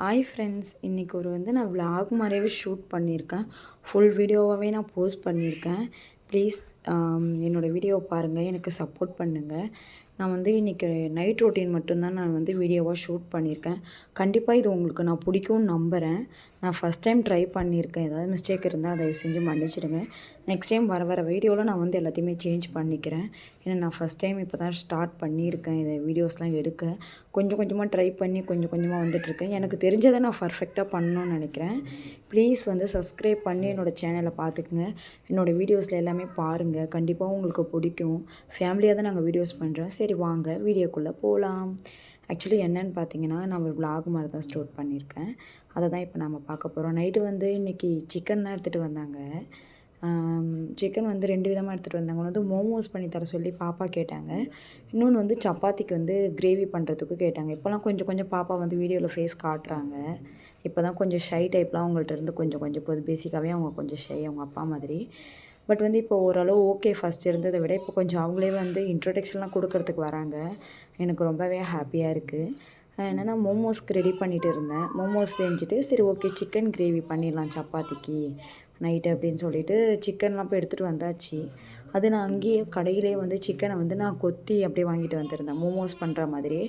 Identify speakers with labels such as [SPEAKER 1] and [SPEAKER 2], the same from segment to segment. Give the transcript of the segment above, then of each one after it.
[SPEAKER 1] Hi friends இன்றைக்கி ஒரு வந்து நான் vlog மாதிரியாவே ஷூட் பண்ணியிருக்கேன். ஃபுல் வீடியோவாகவே நான் போஸ்ட் பண்ணியிருக்கேன். ப்ளீஸ் என்னோடய வீடியோவை பாருங்கள் எனக்கு சப்போர்ட் பண்ணுங்கள் நான் வந்து இன்றைக்கி நைட் ரொட்டீன் மட்டும்தான் நான் வந்து வீடியோவாக ஷூட் பண்ணியிருக்கேன். கண்டிப்பாக இது உங்களுக்கு நான் பிடிக்கும்னு நம்புகிறேன் நான் ஃபஸ்ட் டைம் ட்ரை பண்ணியிருக்கேன். ஏதாவது மிஸ்டேக் இருந்தால் தயவு செஞ்சு மன்னிச்சிடுங்க. நெக்ஸ்ட் டைம் வர வர வீடியோவில் நான் வந்து எல்லாத்தையுமே சேஞ்ச் பண்ணிக்கிறேன். ஏன்னா நான் ஃபஸ்ட் டைம் இப்போ தான் ஸ்டார்ட் பண்ணியிருக்கேன். இதை வீடியோஸ்லாம் எடுக்க. கொஞ்சம் கொஞ்சமாக ட்ரை பண்ணி கொஞ்சம் கொஞ்சமாக வந்துட்டுருக்கேன். எனக்கு தெரிஞ்சதை நான் பர்ஃபெக்டாக பண்ணணும்னு நினைக்கிறேன். ப்ளீஸ் வந்து சப்ஸ்கிரைப் பண்ணி என்னோடய சேனலை பார்த்துக்குங்க. என்னோடய வீடியோஸில் எல்லாமே பாருங்கள் கண்டிப்பாக உங்களுக்கு பிடிக்கும். ஃபேமிலியாக தான் நாங்கள் வீடியோஸ் பண்ணுறோம் சரி வாங்க. வீடியோக்குள்ளே போகலாம் ஆக்சுவலி என்னன்னு பார்த்தீங்கன்னா நான் ஒரு vlog மாதிரி தான் ஸ்டோர் பண்ணியிருக்கேன் அதை தான் இப்போ நம்ம பார்க்க போகிறோம் நைட்டு வந்து இன்றைக்கி சிக்கன் தான் எடுத்துகிட்டு வந்தாங்க. சிக்கன் வந்து ரெண்டு விதமாக எடுத்துகிட்டு வந்தாங்க. ஒன்று வந்து மோமோஸ் பண்ணி தர சொல்லி பாப்பா கேட்டாங்க. இன்னொன்று வந்து சப்பாத்திக்கு வந்து கிரேவி பண்ணுறதுக்கு கேட்டாங்க. இப்போலாம் கொஞ்சம் கொஞ்சம் பாப்பா வந்து வீடியோவில் ஃபேஸ் காட்டுறாங்க. இப்போ தான் கொஞ்சம் ஷை டைப்லாம் அவங்கள்ட்ட இருந்து கொஞ்சம் கொஞ்சம் போது பேசிக்காகவே அவங்க கொஞ்சம் ஷை அவங்க அப்பா மாதிரி. பட் வந்து இப்போ ஓரளவு ஓகே ஃபஸ்ட் இருந்ததை விட இப்போ கொஞ்சம் அவங்களே வந்து இன்ட்ரடக்ஷன்லாம் கொடுக்கறதுக்கு வராங்க. எனக்கு ரொம்பவே ஹாப்பியாக இருக்குது என்னென்னா மோமோஸ்க்கு ரெடி பண்ணிட்டு இருந்தேன். மோமோஸ் செஞ்சுட்டு சரி ஓகே சிக்கன் கிரேவி பண்ணிடலாம் சப்பாத்திக்கு. நைட்டு அப்படின்னு சொல்லிட்டு சிக்கன்லாம் போய் எடுத்துகிட்டு வந்தாச்சு. அது நான் அங்கேயே கடையிலே வந்து சிக்கனை வந்து நான் கொத்தி அப்படியே வாங்கிட்டு வந்திருந்தேன். மோமோஸ் பண்ணுற மாதிரியே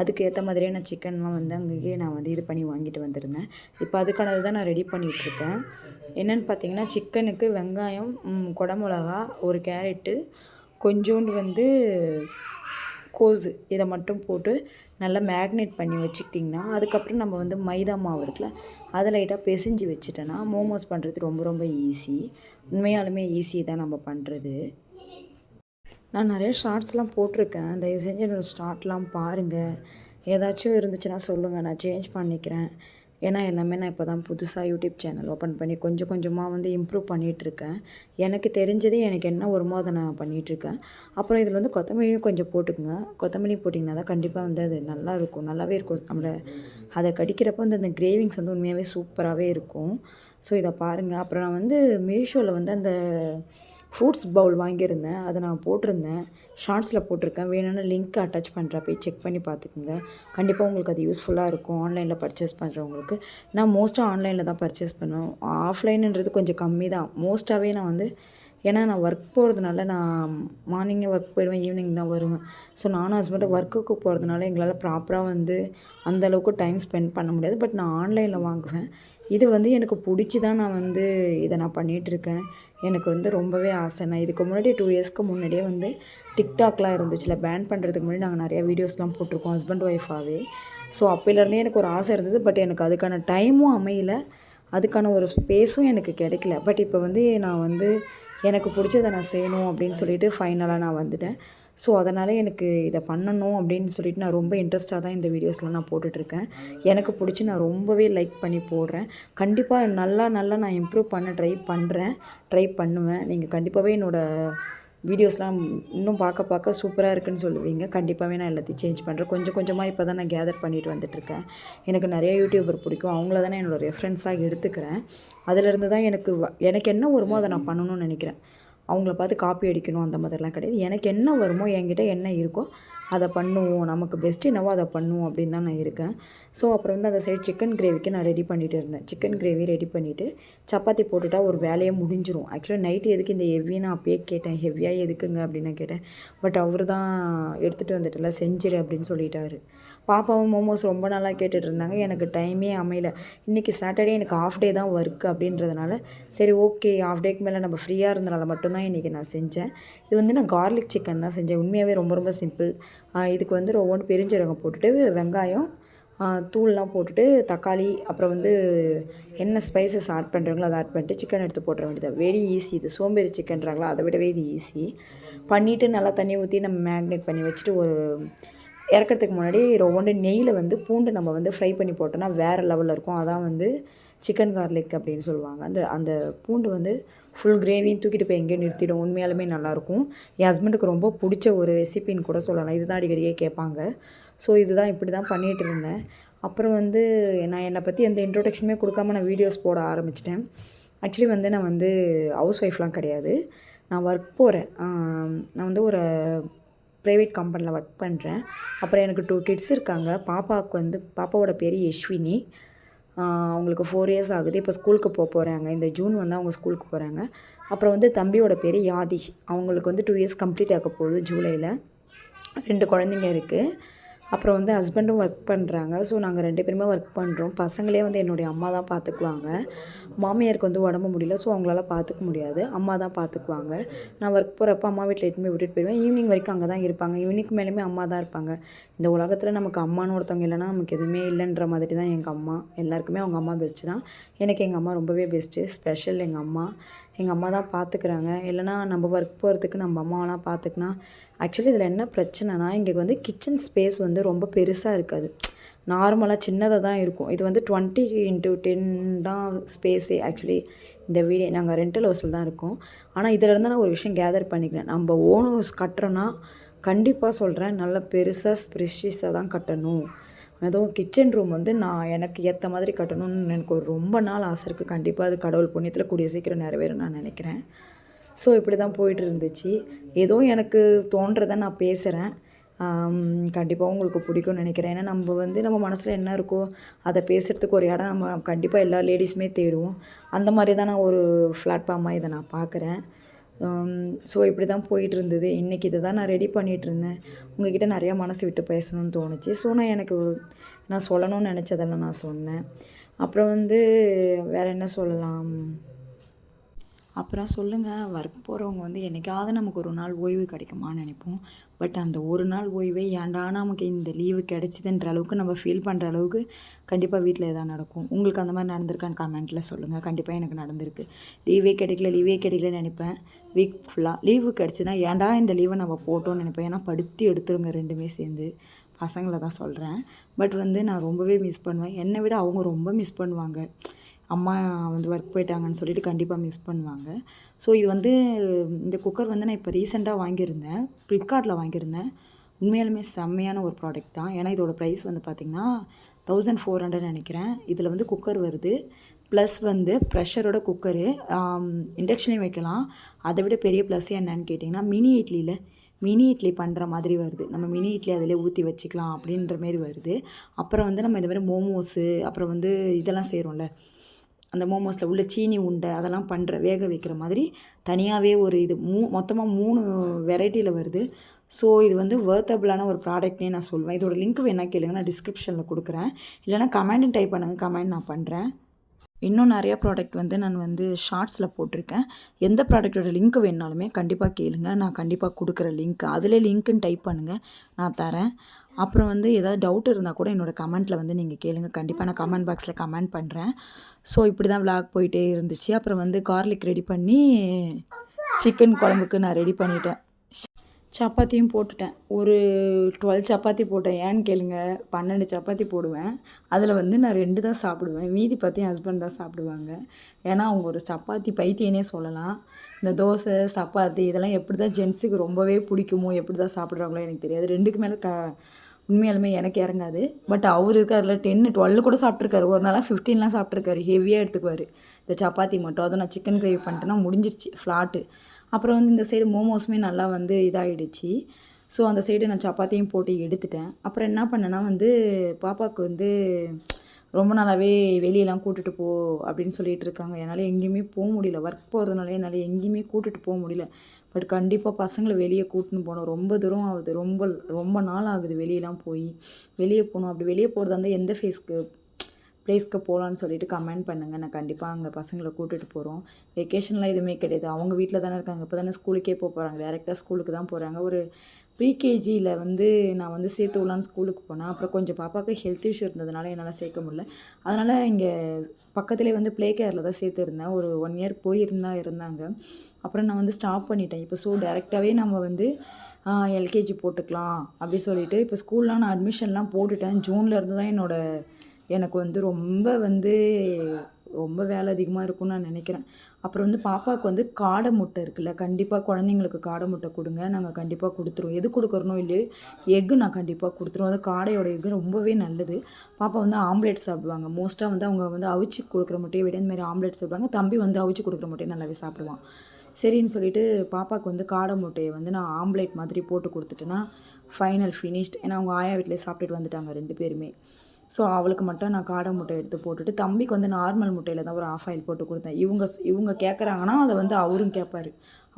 [SPEAKER 1] அதுக்கு ஏற்ற மாதிரியே நான் சிக்கன்லாம் வந்து அங்கேயே நான் வந்து இது பண்ணி வாங்கிட்டு வந்திருந்தேன். இப்போ அதுக்கானது தான் நான் ரெடி பண்ணிகிட்ருக்கேன் என்னென்னு பார்த்தீங்கன்னா சிக்கனுக்கு வெங்காயம் குடமிளகா ஒரு கேரட்டு கொஞ்சோண்டு வந்து கோஸு இதை மட்டும் போட்டு நல்லா மேக்னேட் பண்ணி வச்சுக்கிட்டிங்கன்னா அதுக்கப்புறம் நம்ம வந்து மைதா மாவு இருக்குல்ல அதை லைட்டாக பிசைஞ்சு வச்சுட்டேன்னா மோமோஸ் பண்ணுறது ரொம்ப ரொம்ப ஈஸி உண்மையாலுமே ஈஸி தான் நம்ம பண்ணுறது நான் நிறைய ஷார்ட்ஸ்லாம் போட்டிருக்கேன். தயவு செஞ்சு என்னோடய ஸ்டார்ட்லாம் பாருங்கள் ஏதாச்சும் இருந்துச்சுன்னா சொல்லுங்கள் நான் சேஞ்ச் பண்ணிக்கிறேன். ஏன்னா எல்லாமே நான் இப்போ தான் புதுசாக யூடியூப் சேனல் ஓப்பன் பண்ணி கொஞ்சம் கொஞ்சமாக வந்து இம்ப்ரூவ் பண்ணிகிட்ருக்கேன் எனக்கு தெரிஞ்சது எனக்கு என்ன வருமோ அதை நான் பண்ணிகிட்ருக்கேன் அப்புறம் இதில் வந்து கொத்தமல்லியும் கொஞ்சம் போட்டுக்குங்க. கொத்தமல்லி போட்டிங்கன்னா தான் கண்டிப்பாக வந்து அது நல்லா இருக்கும். நல்லாவே இருக்கும். நம்மளை அதை கடிக்கிறப்போ வந்து அந்த கிரேவிங்ஸ் வந்து உண்மையாகவே சூப்பராகவே இருக்கும். ஸோ இதை பாருங்கள் அப்புறம் நான் வந்து மீஷோவில் வந்து அந்த ஃப்ரூட்ஸ் பவுல் வாங்கியிருந்தேன். அதை நான் போட்டிருந்தேன். ஷார்ட்ஸில் போட்டிருக்கேன். வேணும்னா லிங்க் அட்டாச் பண்ணுறேன் போய் செக் பண்ணி பார்த்துக்குங்க. கண்டிப்பாக உங்களுக்கு அது யூஸ்ஃபுல்லாக இருக்கும். ஆன்லைனில் பர்ச்சேஸ் பண்ணுறவங்களுக்கு நான் மோஸ்ட்டாக ஆன்லைனில் தான் பர்ச்சேஸ் பண்ணுவேன். ஆஃப்லைனுன்றது கொஞ்சம் கம்மி தான். மோஸ்ட்டாகவே நான் வந்து ஏன்னா நான் ஒர்க் போகிறதுனால நான் மார்னிங்கே ஒர்க் போயிடுவேன் ஈவினிங் தான் வருவேன். ஸோ நானும் ஹஸ்பண்டும் ஒர்க்குக்கு போகிறதுனால எங்களால் ப்ராப்பராக வந்து அந்த அளவுக்கு டைம் ஸ்பெண்ட் பண்ண முடியாது. பட் நான் ஆன்லைனில் வாங்குவேன். இது வந்து எனக்கு பிடிச்சி தான் நான் வந்து இதை நான் பண்ணிகிட்ருக்கேன் எனக்கு வந்து ரொம்பவே ஆசை. நான் இதுக்கு முன்னாடி டூ இயர்ஸ்க்கு முன்னாடியே வந்து டிக்டாக்லாம் இருந்துச்சுல பேன் பண்ணுறதுக்கு முன்னாடி நாங்கள் நிறையா வீடியோஸ்லாம் போட்டிருக்கோம் ஹஸ்பண்ட் ஒய்ஃபாகவே ஸோ அப்போலேருந்தே எனக்கு ஒரு ஆசை இருந்தது. பட் எனக்கு அதுக்கான டைமும் அமையல. அதுக்கான ஒரு ஸ்பேஸும் எனக்கு கிடைக்கல. பட் இப்போ வந்து நான் வந்து எனக்கு பிடிச்சதை நான் செய்யணும் அப்படின்னு சொல்லிட்டு ஃபைனலாக நான் வந்துட்டேன். ஸோ அதனால் எனக்கு இதை பண்ணணும் அப்படின்னு சொல்லிட்டு நான் ரொம்ப இன்ட்ரெஸ்ட்டாக தான் இந்த வீடியோஸ்லாம் நான் போட்டுட்ருக்கேன். எனக்கு பிடிச்சி நான் ரொம்பவே லைக் பண்ணி போடுறேன். கண்டிப்பாக நல்லா நல்லா நான் இம்ப்ரூவ் பண்ண ட்ரை பண்ணுறேன் ட்ரை பண்ணுவேன். நீங்கள் கண்டிப்பாகவே என்னோடய வீடியோஸ்லாம் இன்னும் பார்க்க பார்க்க சூப்பராக இருக்குன்னு சொல்லுவீங்க. கண்டிப்பாகவே நான் எல்லாத்தையும் சேஞ்ச் பண்ணுறேன் கொஞ்சம் கொஞ்சமாக இப்போ தான் நான் கேதர் பண்ணிட்டு வந்துட்டுருக்கேன் எனக்கு நிறைய யூடியூபர் பிடிக்கும். அவங்கள தான் என்னோடய ரெஃபரன்ஸாக எடுத்துக்கிறேன். அதிலிருந்து தான் எனக்கு வ- எனக்கு என்ன வருமோ அதை நான் பண்ணணும்னு நினைக்கிறேன். அவங்கள பார்த்து காப்பி அடிக்கணும் அந்த மாதிரிலாம் கிடையாது. எனக்கு என்ன வருமோ என்கிட்ட என்ன இருக்கோ அதை பண்ணுவோம் நமக்கு பெஸ்ட் என்னவோ அதை பண்ணுவோம் அப்படின்னு தான் நான் இருக்கேன். ஸோ அப்புறம் வந்து அந்த சைடு சிக்கன் கிரேவிக்கு நான் ரெடி பண்ணிகிட்டு இருந்தேன். சிக்கன் கிரேவி ரெடி பண்ணிவிட்டு சப்பாத்தி போட்டுட்டா ஒரு வேலையே முடிஞ்சிரும். ஆக்சுவலாக நைட்டு எதுக்கு இந்த ஹெவி நான் அப்பயே கேட்டேன். ஹெவியாக எதுக்குங்க அப்படின்னு நான் கேட்டேன். பட் அவர் தான் எடுத்துகிட்டு வந்துட்டுல செஞ்சிரு அப்படின்னு சொல்லிட்டாரு. பாப்பாவும் மோமோஸ் ரொம்ப நாளாக கேட்டுட்டு இருந்தாங்க எனக்கு டைமே அமையல. இன்றைக்கி சாட்டர்டே எனக்கு ஆஃப் டே தான் ஒர்க் அப்படின்றதுனால சரி ஓகே ஆஃப் டேக்கு மேலே நம்ம ஃப்ரீயாக இருந்தனால மட்டும்தான் இன்றைக்கி நான் செஞ்சேன். இது வந்து நான் கார்லிக் சிக்கன் தான் செஞ்சேன். உண்மையாகவே ரொம்ப ரொம்ப சிம்பிள் இதுக்கு வந்து ஒவ்வொன்று பெருஞ்சீரகம் போட்டுட்டு வெங்காயம் தூள்லாம் போட்டுட்டு தக்காளி அப்புறம் வந்து என்ன ஸ்பைசஸ் ஆட் பண்ணுறாங்களோ அதை ஆட் பண்ணிட்டு சிக்கன் எடுத்து போட்டுற வேண்டியது வெரி ஈஸி இது சோம்பேறி சிக்கன்றாங்களா அதை விடவே இது ஈஸி பண்ணிவிட்டு நல்லா தண்ணி ஊற்றி நம்ம மேக்னேட் பண்ணி வச்சுட்டு ஒரு இறக்கிறதுக்கு முன்னாடி ஒவ்வொன்று நெய்யில் வந்து பூண்டு நம்ம வந்து ஃப்ரை பண்ணி போட்டோன்னா வேறு லெவலில் இருக்கும். அதான் வந்து சிக்கன் கார்லிக் அப்படின்னு சொல்லுவாங்க. அந்த அந்த பூண்டு வந்து ஃபுல் கிரேவியும் தூக்கிட்டு போய் எங்கேயும் நிறுத்திடும். உண்மையாலுமே நல்லாயிருக்கும் என் ஹஸ்பண்டுக்கு ரொம்ப பிடிச்ச ஒரு ரெசிபின்னு கூட சொல்லலாம். இதுதான் அடிக்கடியே கேட்பாங்க. ஸோ இதுதான் இப்படி தான் பண்ணிகிட்டு இருந்தேன். அப்புறம் வந்து நான் என்னை பற்றி எந்த இன்ட்ரோடக்ஷனுமே கொடுக்காம நான் வீடியோஸ் போட ஆரம்பிச்சிட்டேன். ஆக்சுவலி வந்து நான் வந்து ஹவுஸ் ஒய்ஃப்லாம் கிடையாது. நான் ஒர்க் போகிறேன் நான் வந்து ஒரு ப்ரைவேட் கம்பெனியில் ஒர்க் பண்ணுறேன் அப்புறம் எனக்கு டூ கிட்ஸ் இருக்காங்க. பாப்பாவுக்கு வந்து பாப்பாவோட பேர் யஷ்வினி. அவங்களுக்கு ஃபோர் இயர்ஸ் ஆகுது. இப்போ ஸ்கூலுக்கு போக போகிறாங்க இந்த ஜூன் வந்து அவங்க ஸ்கூலுக்கு போகிறாங்க அப்புறம் வந்து தம்பியோட பேர் யாதிஷ் அவங்களுக்கு வந்து டூ இயர்ஸ் கம்ப்ளீட் ஆக போகுது ஜூலையில் ரெண்டு குழந்தைங்க இருக்குது அப்புறம் வந்து ஹஸ்பண்டும் ஒர்க் பண்ணுறாங்க ஸோ நாங்கள் ரெண்டு பேருமே ஒர்க் பண்ணுறோம் பசங்களே வந்து என்னுடைய அம்மா தான் பார்த்துக்குவாங்க மாமியாருக்கு வந்து உடம்பு முடியல ஸோ அவங்களால பார்த்துக்க முடியாது. அம்மா தான் பார்த்துக்குவாங்க நான் ஒர்க் போகிறப்ப அம்மா வீட்டில் எட்டுமே விட்டுட்டு போயிடுவேன். ஈவினிங் வரைக்கும் அங்கே தான் இருப்பாங்க. ஈவினிங் மேலேயுமே அம்மா தான் இருப்பாங்க. இந்த உலகத்தில் நமக்கு அம்மான்னு ஒருத்தவங்க இல்லைன்னா நமக்கு எதுவுமே இல்லைன்ற மாதிரி தான் எங்கள் அம்மா. எல்லாருக்குமே அவங்க அம்மா பெஸ்ட்டு தான். எனக்கு எங்கள் அம்மா ரொம்பவே பெஸ்ட்டு ஸ்பெஷல் எங்கள் அம்மா. எங்கள் அம்மா தான் பார்த்துக்குறாங்க இல்லைனா நம்ம ஒர்க் போகிறதுக்கு நம்ம அம்மாவெலாம் பார்த்துக்கினா ஆக்சுவலி இதில் என்ன பிரச்சனைனா இங்கே வந்து கிச்சன் ஸ்பேஸ் வந்து ரொம்ப பெருசாக இருக்காது. நார்மலாக சின்னதாக தான் இருக்கும். இது வந்து டுவெண்ட்டி இன்ட்டு டென் தான் ஸ்பேஸே ஆக்சுவலி இந்த வீடு. நாங்கள் ரெண்டல் ஹவுஸில் தான் இருக்கோம். ஆனால் இதிலேருந்து நான் ஒரு விஷயம் கேதர் பண்ணிக்கிறேன். நம்ம ஓன் ஹவுஸ் கட்டுறோன்னா கண்டிப்பாக சொல்கிறேன் நல்ல பெருசாக ஸ்ப்ரெஷிஸாக தான் கட்டணும். அதுவும் கிச்சன் ரூம் வந்து நான் எனக்கு ஏற்ற மாதிரி கட்டணும்னு எனக்கு ஒரு ரொம்ப நாள் ஆசை இருக்குது கண்டிப்பாக அது கடவுள் புண்ணியத்தில் கூடிய சீக்கிரம் நிறைவேறும் நான் நினைக்கிறேன். ஸோ இப்படி தான் போயிட்டு இருந்துச்சு. ஏதோ எனக்கு தோன்றதை நான் பேசுகிறேன் கண்டிப்பாக உங்களுக்கு பிடிக்கும்னு நினைக்கிறேன். ஏன்னா நம்ம வந்து நம்ம மனசில் என்ன இருக்கோ அதை பேசுகிறதுக்கு ஒரு இடம் நம்ம கண்டிப்பாக எல்லா லேடிஸுமே தேடுவோம். அந்த மாதிரி தான் நான் ஒரு பிளாட்ஃபார்மாக இதை நான் பார்க்குறேன். ஸோ இப்படி தான் போயிட்டு இருந்தது இன்றைக்கி இதை தான் நான் ரெடி பண்ணிகிட்டு இருந்தேன் உங்ககிட்ட நிறையா மனசு விட்டு பேசணும்னு தோணுச்சு. ஸோ நான் எனக்கு நான் சொல்லணும்னு நினச்சதெல்லாம் நான் சொன்னேன். அப்புறம் வந்து வேறு என்ன சொல்லலாம்? அப்புறம் சொல்லுங்கள் ஒர்க் போகிறவங்க வந்து என்றைக்காவது நமக்கு ஒரு நாள் ஓய்வு கிடைக்குமான்னு நினைப்போம். பட் அந்த ஒரு நாள் ஓய்வே ஏன்டா நமக்கு இந்த லீவு கிடைச்சிதுன்ற அளவுக்கு நம்ம ஃபீல் பண்ணுற அளவுக்கு கண்டிப்பாக வீட்டில் எதாவது நடக்கும். உங்களுக்கு அந்த மாதிரி நடந்திருக்கான்னு கமெண்ட்டில் சொல்லுங்கள் கண்டிப்பாக எனக்கு நடந்திருக்கு. லீவே கிடைக்கல லீவே கிடைக்கலன்னு நினைப்பேன். வீக் ஃபுல்லாக லீவு கிடச்சின்னா ஏன்டா இந்த லீவை நம்ம போட்டோம்னு நினைப்பேன் ஏன்னா படுத்தி எடுத்துருங்க ரெண்டுமே சேர்ந்து. பசங்களை தான் சொல்கிறேன் பட் வந்து நான் ரொம்பவே மிஸ் பண்ணுவேன். என்னை விட அவங்க ரொம்ப மிஸ் பண்ணுவாங்க. அம்மா வந்து ஒர்க் போயிட்டாங்கன்னு சொல்லிட்டு கண்டிப்பாக மிஸ் பண்ணுவாங்க. ஸோ இது வந்து இந்த குக்கர் வந்து நான் இப்போ ரீசெண்டாக வாங்கியிருந்தேன். ஃப்ளிப்கார்ட்டில் வாங்கியிருந்தேன். உண்மையாலுமே செம்மையான ஒரு ப்ராடக்ட் தான். ஏன்னா இதோட ப்ரைஸ் வந்து பார்த்திங்கன்னா தௌசண்ட் ஃபோர் ஹண்ட்ரட் நினைக்கிறேன். இதில் வந்து குக்கர் வருது. ப்ளஸ் வந்து ப்ரெஷரோட குக்கரு இண்டக்ஷனையும் வைக்கலாம். அதை விட பெரிய ப்ளஸ் என்னன்னு கேட்டிங்கன்னா மினி இட்லியில் மினி இட்லி பண்ணுற மாதிரி வருது. நம்ம மினி இட்லி அதிலே ஊற்றி வச்சுக்கலாம் அப்படின்ற மாரி வருது. அப்புறம் வந்து நம்ம இந்த மாதிரி மோமோஸு அப்புறம் வந்து இதெல்லாம் செய்கிறோம்ல அந்த மோமோஸில் உள்ள சீனி உண்டை அதெல்லாம் பண்ணுற வேக வைக்கிற மாதிரி தனியாகவே ஒரு இது மூ மொத்தமாக மூணு வெரைட்டியில் வருது. ஸோ இது வந்து வேர்த்தபிளான ஒரு ப்ராடக்ட்னே நான் சொல்லுவேன் இதோட லிங்க் வேணால் கேளுங்க. நான் டிஸ்கிரிப்ஷனில் கொடுக்குறேன். இல்லைனா கமெண்ட் டைப் பண்ணுங்கள் கமெண்ட் நான் பண்ணுறேன் இன்னும் நிறையா ப்ராடக்ட் வந்து நான் வந்து ஷார்ட்ஸில் போட்டிருக்கேன். எந்த ப்ராடக்ட்டோட லிங்க் வேணாலுமே கண்டிப்பாக கேளுங்க. நான் கண்டிப்பாக கொடுக்குற லிங்க் அதிலே லிங்க்குன்னு டைப் பண்ணுங்கள் நான் தரேன். அப்புறம் வந்து ஏதாவது டவுட் இருந்தால் கூட என்னோடய கமெண்ட்டில் வந்து நீங்கள் கேளுங்க. கண்டிப்பாக நான் கமெண்ட் பாக்ஸில் கமெண்ட் பண்ணுறேன் ஸோ இப்படி தான் விளாக் போயிட்டே இருந்துச்சு. அப்புறம் வந்து கார்லிக் ரெடி பண்ணி சிக்கன் குழம்புக்கு நான் ரெடி பண்ணிட்டேன். சப்பாத்தியும் போட்டுட்டேன். ஒரு டுவெல் சப்பாத்தி போட்டேன். ஏன்னு கேளுங்க பன்னெண்டு சப்பாத்தி போடுவேன். அதில் வந்து நான் ரெண்டு தான் சாப்பிடுவேன். மீதி பார்த்து என் ஹஸ்பண்ட் தான் சாப்பிடுவாங்க. ஏன்னா அவங்க ஒரு சப்பாத்தி பைத்தியனே சொல்லலாம். இந்த தோசை சப்பாத்தி இதெல்லாம் எப்படி தான் ஜென்ஸுக்கு ரொம்பவே பிடிக்குமோ எப்படி தான் சாப்பிட்றாங்களோ எனக்கு தெரியாது. ரெண்டுக்கு மேலே க உண்மையாலுமே எனக்கு இறங்காது. பட் அவர் இருக்கார்ல டென்னு டுவெல் கூட சாப்பிட்ருக்காரு ஒரு நாளாக ஃபிஃப்டீன்லாம் சாப்பிட்ருக்காரு ஹெவியாக எடுத்துக்குவார். இந்த சப்பாத்தி மட்டும். அதுவும் நான் சிக்கன் கிரேவி பண்ணிட்டேன்னா முடிஞ்சிருச்சு. ஃப்ளாட்டு அப்புறம் வந்து இந்த சைடு மோமோஸுமே நல்லா வந்து இதாகிடுச்சு ஸோ அந்த சைடு நான் சப்பாத்தியும் போட்டு எடுத்துட்டேன். அப்புறம் என்ன பண்ணேன்னா வந்து பாப்பாவுக்கு வந்து ரொம்ப நாளாகவே வெளியெல்லாம் கூட்டிகிட்டு போ அப்படின்னு சொல்லிட்டு இருக்காங்க. என்னால் எங்கேயுமே போக முடியல. ஒர்க் போகிறதுனால என்னால் எங்கேயுமே கூட்டிகிட்டு போக முடியல. பட் கண்டிப்பாக பசங்களை வெளியே கூட்டின்னு போனோம் ரொம்ப தூரம் ஆகுது. ரொம்ப ரொம்ப நாள் ஆகுது வெளியெல்லாம் போய். வெளியே போகணும். அப்படி வெளியே போகிறதா இருந்தால் எந்த ஃபேஸ்க்கு ப்ளேஸ்க்கு போகலான்னு சொல்லிட்டு கமெண்ட் பண்ணுங்கள் நான் கண்டிப்பாக அங்கே பசங்களை கூட்டிகிட்டு போகிறோம் வெக்கேஷன்லாம் எதுவுமே கிடையாது. அவங்க வீட்டில் தானே இருக்காங்க. இப்போ தானே ஸ்கூலுக்கே போக போகிறாங்க டேரெக்டாக ஸ்கூலுக்கு தான் போகிறாங்க ஒரு ப்ரீகேஜியில் வந்து நான் வந்து சேர்த்து விடலான்னு ஸ்கூலுக்கு போனேன். அப்புறம் கொஞ்சம் பாப்பாவுக்கு ஹெல்த் இஷ்யூ இருந்ததுனால என்னால் சேர்க்க முடியல. அதனால் இங்கே பக்கத்துலேயே வந்து ப்ளே கேரில் தான் சேர்த்துருந்தேன் ஒரு ஒன் இயர் போயிருந்தா இருந்தாங்க. அப்புறம் நான் வந்து ஸ்டாப் பண்ணிட்டேன். இப்போ ஸோ டேரெக்டாகவே நம்ம வந்து எல்கேஜி போட்டுக்கலாம் அப்படி சொல்லிட்டு இப்போ ஸ்கூல்லாம் நான் அட்மிஷன்லாம் போட்டுட்டேன். ஜூனில் இருந்து தான் என்னோடய எனக்கு வந்து ரொம்ப வந்து ரொம்ப வேலை அதிகமாக இருக்கும்னு நான் நினைக்கிறேன். அப்புறம் வந்து பாப்பாவுக்கு வந்து காடை முட்டை இருக்குல்ல கண்டிப்பாக குழந்தைங்களுக்கு காடை முட்டை கொடுங்க நாங்கள் கண்டிப்பாக கொடுத்துருவோம். எது கொடுக்குறனோ இல்லையோ எக்கு நான் கண்டிப்பாக கொடுத்துருவோம். அது காடையோட எக்கு ரொம்பவே நல்லது. பாப்பா வந்து ஆம்லேட் சாப்பிடுவாங்க. மோஸ்ட்டாக வந்து அவங்க வந்து அவிச்சு கொடுக்குற முட்டையை விட இந்த மாதிரி ஆம்லேட் சாப்பிடுவாங்க. தம்பி வந்து அவிச்சு கொடுக்குற முட்டையை நல்லாவே சாப்பிடுவான். சரின்னு சொல்லிட்டு பாப்பாவுக்கு வந்து காடை முட்டையை வந்து நான் ஆம்லேட் மாதிரி போட்டு கொடுத்துட்டேன்னா ஃபைனல் ஃபினிஷ்ட் ஏன்னா அவங்க ஆயா வீட்டிலே சாப்பிட்டுட்டு வந்துட்டாங்க ரெண்டு பேருமே. ஸோ அவளுக்கு மட்டும் நான் காடை முட்டை எடுத்து போட்டுட்டு தம்பிக்கு வந்து நார்மல் முட்டையில் தான் ஒரு ஆஃப் ஆயில் போட்டு கொடுத்தேன். இவங்க இவங்க கேட்குறாங்கன்னா அதை வந்து அவரும் கேட்பாரு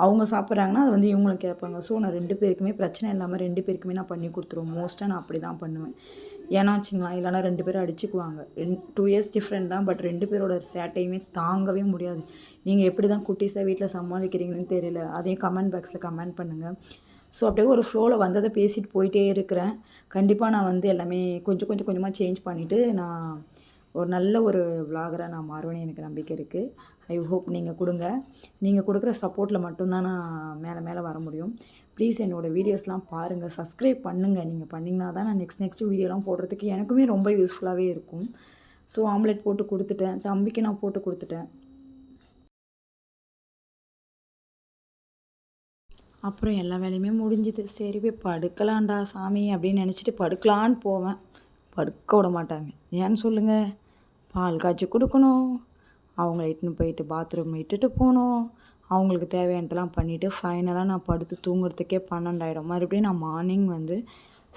[SPEAKER 1] அவங்க சாப்பிட்றாங்கன்னா அதை வந்து இவங்களும் கேட்பாங்க. ஸோ நான் ரெண்டு பேருக்குமே பிரச்சனை இல்லாமல் ரெண்டு பேருக்குமே நான் பண்ணி கொடுத்துருவேன். மோஸ்ட்டாக நான் அப்படி தான் பண்ணுவேன். ஏன்னா வச்சுங்களா இல்லைனா ரெண்டு பேரும் அடிச்சுக்குவாங்க. ரெண்டு டூ இயர்ஸ் டிஃப்ரெண்ட் தான் பட் ரெண்டு பேரோட சேட்டையுமே தாங்கவே முடியாது. நீங்கள் எப்படி தான் குட்டீஸாக வீட்டில் சமாளிக்கிறீங்கன்னு தெரியல. அதையும் கமெண்ட் பாக்ஸில் கமெண்ட் பண்ணுங்கள் ஸோ அப்படியே ஒரு ஃப்ளோவில் வந்ததை பேசிட்டு போயிட்டே இருக்கிறேன். கண்டிப்பாக நான் வந்து எல்லாமே கொஞ்சம் கொஞ்சம் கொஞ்சமாக சேஞ்ச் பண்ணிவிட்டு நான் ஒரு நல்ல ஒரு விளாகராக நான் மாறுவேன்னு எனக்கு நம்பிக்கை இருக்குது ஐ ஹோப் நீங்கள் கொடுங்க. நீங்கள் கொடுக்குற சப்போர்ட்டில் மட்டும்தான் நான் மேலே மேலே வர முடியும். ப்ளீஸ் என்னோடய வீடியோஸ்லாம் பாருங்கள் சப்ஸ்கிரைப் பண்ணுங்கள் நீங்கள் பண்ணிங்கன்னா தான் நான் நெக்ஸ்ட் நெக்ஸ்ட் வீடியோலாம் போடுறதுக்கு எனக்குமே ரொம்ப யூஸ்ஃபுல்லாகவே இருக்கும். ஸோ ஆம்லெட் போட்டு கொடுத்துட்டேன். தம்பிக்கு நான் போட்டு கொடுத்துட்டேன். அப்புறம் எல்லா வேலையுமே முடிஞ்சுது. சரி போய் படுக்கலாம்டா சாமி அப்படின்னு நினச்சிட்டு படுக்கலான்னு போவேன். படுக்க விட மாட்டாங்க. ஏன்னு சொல்லுங்கள் பால் காய்ச்சி கொடுக்கணும். அவங்கள இட்டுன்னு போயிட்டு பாத்ரூம் இட்டுட்டு போகணும். அவங்களுக்கு தேவையானதெல்லாம் பண்ணிவிட்டு ஃபைனலாக நான் படுத்து தூங்குறதுக்கே பன்னெண்டாயிடும். மறுபடியும் நான் மார்னிங் வந்து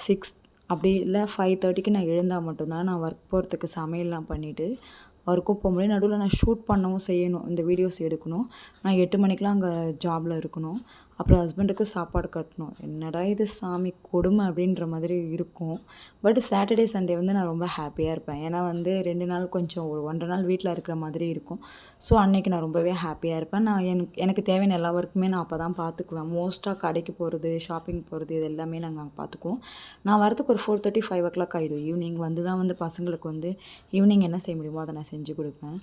[SPEAKER 1] சிக்ஸ் அப்படி இல்லை ஃபைவ் தேர்ட்டிக்கு நான் எழுந்தால் மட்டும்தான் நான் ஒர்க் போகிறதுக்கு சமையல்லாம் பண்ணிவிட்டு ஒர்க்கும் போக முடியும். நடுவில் நான் ஷூட் பண்ணவும் செய்யணும். இந்த வீடியோஸ் எடுக்கணும். நான் எட்டு மணிக்கெலாம் அங்கே ஜாபில் இருக்கணும். அப்புறம் ஹஸ்பண்டுக்கும் சாப்பாடு கட்டணும். என்னடா இது சாமி கொடுமை அப்படின்ற மாதிரி இருக்கும். பட் சாட்டர்டே சண்டே வந்து நான் ரொம்ப ஹாப்பியாக இருப்பேன். ஏன்னா வந்து ரெண்டு நாள் கொஞ்சம் ஒரு ஒன்றரை நாள் வீட்டில் இருக்கிற மாதிரி இருக்கும். ஸோ அன்றைக்கி நான் ரொம்பவே ஹாப்பியாக இருப்பேன். நான் எனக்கு எனக்கு தேவையான எல்லா ஒர்க்குமே நான் அப்போ தான் பார்த்துக்குவேன் மோஸ்ட்டாக கடைக்கு போகிறது ஷாப்பிங் போகிறது இது எல்லாமே நாங்கள் அங்கே பார்த்துக்குவோம் நான் வரதுக்கு ஒரு four thirty five o'clock ஆகிடும் ஈவினிங் வந்து தான் வந்து பசங்களுக்கு வந்து ஈவினிங் என்ன செய்ய முடியுமோ அதை நான் செஞ்சு கொடுப்பேன்.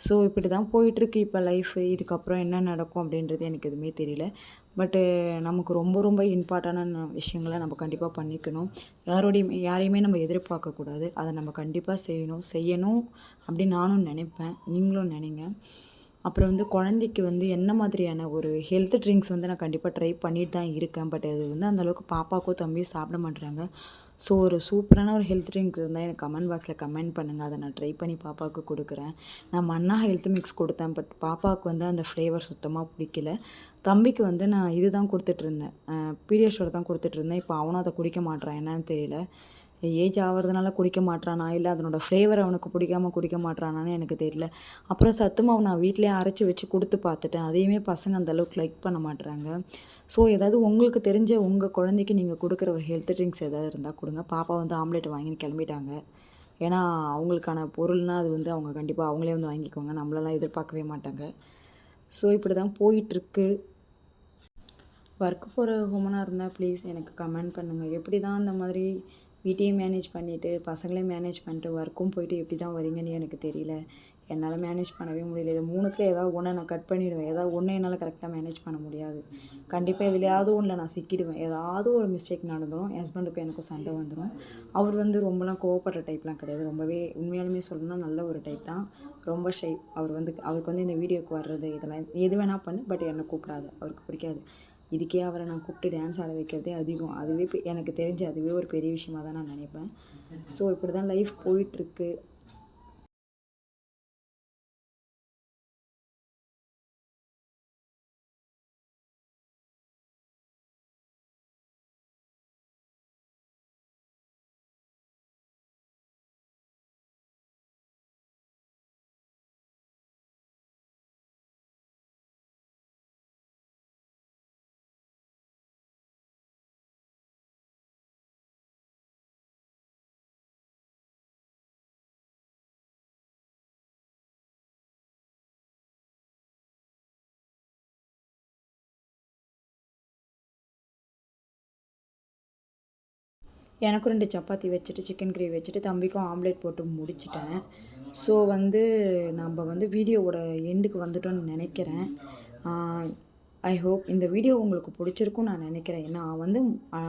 [SPEAKER 1] ஸோ இப்படி தான் போயிட்டுருக்கு இப்போ லைஃப் இதுக்கப்புறம் என்ன நடக்கும் அப்படின்றது எனக்கு எதுவுமே தெரியல. பட்டு நமக்கு ரொம்ப ரொம்ப இம்பார்ட்டான விஷயங்களை நம்ம கண்டிப்பாக பண்ணிக்கணும். யாரோடையுமே யாரையுமே நம்ம எதிர்பார்க்கக்கூடாது அதை நம்ம கண்டிப்பாக செய்யணும். செய்யணும் அப்படின்னு நானும் நினைப்பேன். நீங்களும் நினைங்க. அப்புறம் வந்து குழந்தைக்கு வந்து என்ன மாதிரியான ஒரு ஹெல்த் ட்ரிங்க்ஸ் வந்து நான் கண்டிப்பாக ட்ரை பண்ணிட்டு தான் இருக்கேன். பட் அது வந்து அந்தளவுக்கு பாப்பாக்கோ தம்பியும் சாப்பிட மாட்டேறாங்க ஸோ ஒரு சூப்பரான ஒரு ஹெல்த் ட்ரிங்க் இருந்தால் எனக்கு கமெண்ட் பாக்ஸில் கமெண்ட் பண்ணுங்கள் அதை நான் ட்ரை பண்ணி பாப்பாவுக்கு கொடுக்குறேன். நான் மண்ணா ஹெல்த் மிக்ஸ் கொடுத்தேன் பட் பாப்பாவுக்கு வந்து அந்த ஃப்ளேவர் சுத்தமாக பிடிக்கல. தம்பிக்கு வந்து நான் இது தான் கொடுத்துட்ருந்தேன் பீடியாஷோட தான் கொடுத்துட்ருந்தேன் இப்போ அவனும் அதை குடிக்க மாட்டேறான் என்னன்னு தெரியல. ஏஜ் ஆகிறதுனால குடிக்க மாட்டானா இல்லை அதனோட ஃப்ளேவர் அவனுக்கு பிடிக்காம குடிக்க மாட்டானான்னு எனக்கு தெரியல. அப்புறம் சத்துமாவு நான் வீட்டிலே அரைச்சி வச்சு கொடுத்து பார்த்துட்டேன் அதையுமே பசங்க அந்தளவுக்கு லைக் பண்ண மாட்டுறாங்க ஸோ ஏதாவது உங்களுக்கு தெரிஞ்ச உங்கள் குழந்தைக்கு நீங்கள் கொடுக்குற ஒரு ஹெல்த் ட்ரிங்க்ஸ் ஏதாவது இருந்தால் கொடுங்க. பாப்பா வந்து ஆம்லேட் வாங்கி கிளம்பிட்டாங்க. ஏன்னா அவங்களுக்கான பொருள்னால் அது வந்து அவங்க கண்டிப்பாக அவங்களே வந்து வாங்கிக்குவாங்க. நம்மளெல்லாம் எதிர்பார்க்கவே மாட்டாங்க. ஸோ இப்படி தான் போயிட்டுருக்கு ஒர்க்கு போகிற ஹுமனாக இருந்தால் ப்ளீஸ் எனக்கு கமெண்ட் பண்ணுங்கள் எப்படி தான் அந்த மாதிரி வீட்டையும் மேனேஜ் பண்ணிவிட்டு பசங்களையும் மேனேஜ் பண்ணிட்டு ஒர்க்கும் போயிட்டு எப்படி தான் வரீங்கன்னு எனக்கு தெரியல. என்னால் மேனேஜ் பண்ணவே முடியல. இது மூணுத்தில் ஏதாவது ஒன்றை நான் கட் பண்ணிவிடுவேன் ஏதாவது ஒன்று என்னால் கரெக்டாக மேனேஜ் பண்ண முடியாது. கண்டிப்பாக எதுலையாவது ஒன்றில் நான் சிக்கிடுவேன். ஏதாவது ஒரு மிஸ்டேக் நடந்துடும் என் ஹஸ்பண்டுக்கும் எனக்கும் சண்டை வந்துடும் அவர் வந்து ரொம்பலாம் கோவப்படுற டைப்லாம் கிடையாது. ரொம்பவே உண்மையாலுமே சொல்லணும்னா நல்ல ஒரு டைப் தான். ரொம்ப ஷை அவர் வந்து அவருக்கு வந்து இந்த வீடியோக்கு வர்றது இதெல்லாம் எது வேணால் பண்ணு பட் என்னை கூப்பிடாது. அவருக்கு பிடிக்காது. இதுக்கே அவரை நான் கூப்பிட்டு டான்ஸ் ஆட வைக்கிறதே அதிகம். அதுவே எனக்கு தெரிஞ்சு அதுவே ஒரு பெரிய விஷயமாக தான் நான் நினைப்பேன். ஸோ இப்படி தான் லைஃப் போயிட்டுருக்கு எனக்கும் ரெண்டு சப்பாத்தி வச்சுட்டு சிக்கன் கிரேவி வச்சுட்டு தம்பிக்கும் ஆம்லேட் போட்டு முடிச்சிட்டேன். ஸோ வந்து நம்ம வந்து வீடியோவோட எண்டுக்கு வந்துட்டோம்னு நினைக்கிறேன். ஐ ஹோப் இந்த வீடியோ உங்களுக்கு பிடிச்சிருக்கும் நான் நினைக்கிறேன். நான் வந்து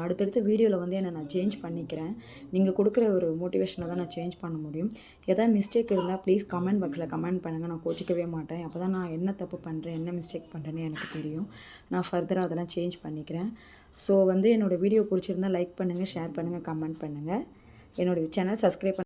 [SPEAKER 1] அடுத்தடுத்த வீடியோவில் வந்து என்னை நான் சேஞ்ச் பண்ணிக்கிறேன். நீங்கள் கொடுக்குற ஒரு மோட்டிவேஷனை தான் நான் சேஞ்ச் பண்ண முடியும். எதாவது மிஸ்டேக் இருந்தால் ப்ளீஸ் கமெண்ட் பாக்ஸில் கமெண்ட் பண்ணுங்கள் நான் கோச்சிக்கவே மாட்டேன். அப்போ தான் நான் என்ன தப்பு பண்ணுறேன் என்ன மிஸ்டேக் பண்ணுறேன்னு எனக்கு தெரியும். நான் ஃபர்தராக அதெல்லாம் சேஞ்ச் பண்ணிக்கிறேன். ஸோ வந்து என்னோடய வீடியோ பிடிச்சிருந்தால் லைக் பண்ணுங்கள் ஷேர் பண்ணுங்கள் கமெண்ட் பண்ணுங்கள் என்னோடய சேனல் சப்ஸ்கிரைப் பண்ண